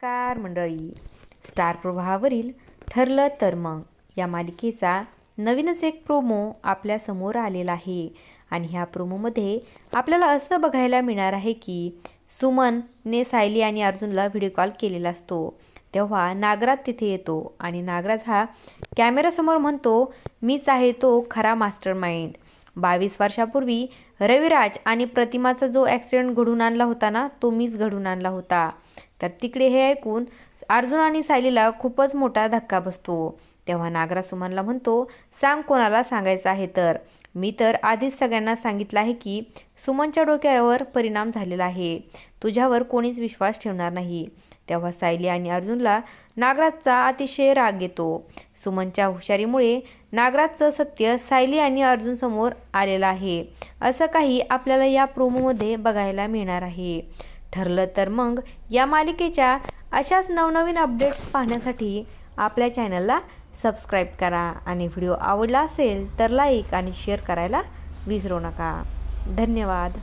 नमस्कार मंडळी. स्टार प्रवाहावरील ठरलं तर मग या मालिकेचा नवीनच एक प्रोमो आपल्यासमोर आलेला आहे. आणि ह्या प्रोमोमध्ये आपल्याला असं बघायला मिळणार आहे की सुमनने सायली आणि अर्जुनला व्हिडिओ कॉल केलेला असतो. तेव्हा नागराज तिथे येतो आणि नागराज हा कॅमेरासमोर म्हणतो मीच आहे तो खरा मास्टर माइंड बावीस वर्षापूर्वी रविराज आणि प्रतिमाचा जो ॲक्सिडेंट घडून आणला होता ना तो मीच घडून आणला होता. तर तिकडे हे ऐकून अर्जुन आणि सायलीला खूपच मोठा धक्का बसतो. तेव्हा नागराज सुमनला म्हणतो सांग कोणाला सांगायचं आहे तर? मी तर आधीच सगळ्यांना सांगितलं आहे की सुमनच्या डोक्यावर परिणाम झालेला आहे. तुझ्यावर कोणीच विश्वास ठेवणार नाही. तेव्हा सायली आणि अर्जुनला नागराजचा अतिशय राग येतो. सुमनच्या हुशारीमुळे नागराजचं सत्य सायली आणि अर्जुनसमोर आलेलं आहे. असं काही आपल्याला या प्रोमोमध्ये बघायला मिळणार आहे. ठरलं तर मग या मालिकेच्या अशाच नवनवीन अपडेट्स पाहण्यासाठी आपल्या चॅनलला सबस्क्राईब करा आणि व्हिडिओ आवडला असेल तर लाईक आणि शेअर करायला विसरू नका. धन्यवाद.